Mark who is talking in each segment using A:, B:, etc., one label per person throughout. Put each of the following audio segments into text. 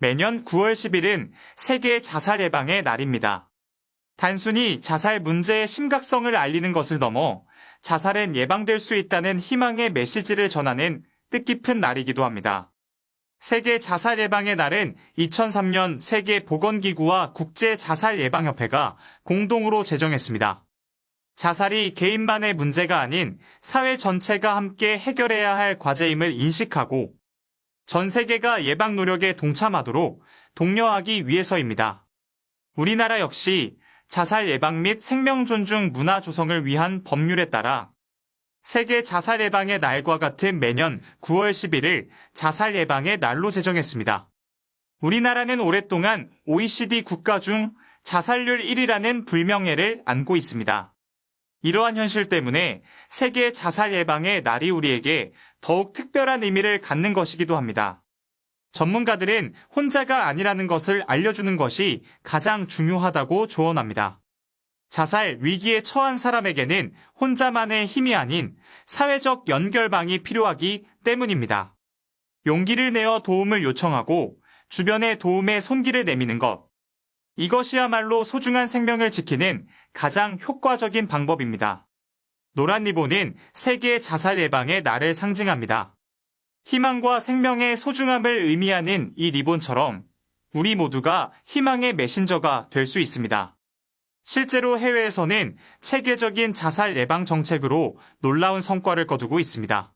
A: 매년 9월 10일은 세계 자살 예방의 날입니다. 단순히 자살 문제의 심각성을 알리는 것을 넘어 자살은 예방될 수 있다는 희망의 메시지를 전하는 뜻깊은 날이기도 합니다. 세계 자살 예방의 날은 2003년 세계 보건기구와 국제 자살 예방협회가 공동으로 제정했습니다. 자살이 개인만의 문제가 아닌 사회 전체가 함께 해결해야 할 과제임을 인식하고 전 세계가 예방 노력에 동참하도록 독려하기 위해서입니다. 우리나라 역시 자살 예방 및 생명 존중 문화 조성을 위한 법률에 따라 세계 자살 예방의 날과 같은 매년 9월 11일 자살 예방의 날로 제정했습니다. 우리나라는 오랫동안 OECD 국가 중 자살률 1위라는 불명예를 안고 있습니다. 이러한 현실 때문에 세계 자살 예방의 날이 우리에게 더욱 특별한 의미를 갖는 것이기도 합니다. 전문가들은 혼자가 아니라는 것을 알려주는 것이 가장 중요하다고 조언합니다. 자살 위기에 처한 사람에게는 혼자만의 힘이 아닌 사회적 연결망이 필요하기 때문입니다. 용기를 내어 도움을 요청하고 주변에 도움의 손길을 내미는 것. 이것이야말로 소중한 생명을 지키는 가장 효과적인 방법입니다. 노란 리본은 세계 자살 예방의 날을 상징합니다. 희망과 생명의 소중함을 의미하는 이 리본처럼 우리 모두가 희망의 메신저가 될 수 있습니다. 실제로 해외에서는 체계적인 자살 예방 정책으로 놀라운 성과를 거두고 있습니다.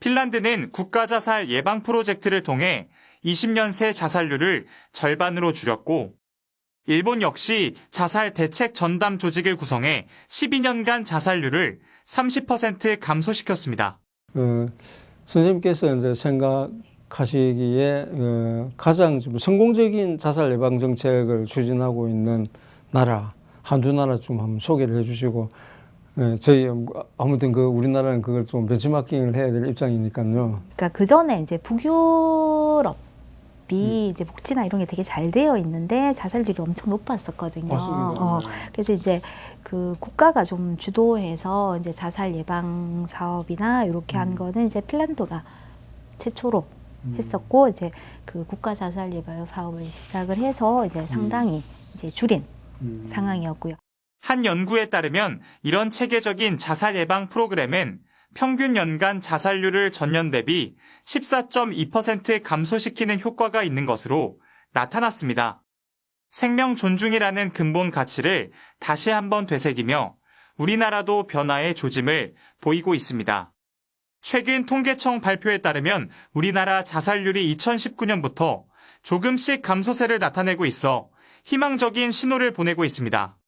A: 핀란드는 국가 자살 예방 프로젝트를 통해 20년 새 자살률을 절반으로 줄였고 일본 역시 자살 대책 전담 조직을 구성해 12년간 자살률을 30% 감소시켰습니다.
B: 어, 선생님께서 이제 생각하시기에 어, 가장 좀 성공적인 자살 예방 정책을 추진하고 있는 나라 한두 나라 좀 한번 소개를 해주시고 예, 저희 아무튼 그 우리나라는 그걸 좀 벤치마킹을 해야 될 입장이니까요.
C: 그러니까 그 전에 이제 북유 럽이
B: 음.
C: 이제 복지나 이런 게 되게 잘 되어 있는데 자살률이 엄청 높았었거든요.
B: 맞습니다.
C: 어, 그래서 이제 그 국가가 좀 주도해서 이제 자살 예방 사업이나 이렇게 한
B: 음.
C: 거는 이제 핀란드가 최초로
B: 음.
C: 했었고 이제 그 국가 자살 예방 사업을 시작을 해서 이제 상당히 이제 줄인
B: 음.
C: 상황이었고요.
A: 한 연구에 따르면 이런 체계적인 자살 예방 프로그램은 평균 연간 자살률을 전년 대비 14.2% 감소시키는 효과가 있는 것으로 나타났습니다. 생명 존중이라는 근본 가치를 다시 한번 되새기며 우리나라도 변화의 조짐을 보이고 있습니다. 최근 통계청 발표에 따르면 우리나라 자살률이 2019년부터 조금씩 감소세를 나타내고 있어 희망적인 신호를 보내고 있습니다.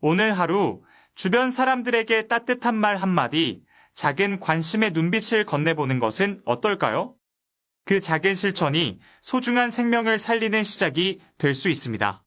A: 오늘 하루 주변 사람들에게 따뜻한 말 한마디, 작은 관심의 눈빛을 건네보는 것은 어떨까요? 그 작은 실천이 소중한 생명을 살리는 시작이 될 수 있습니다.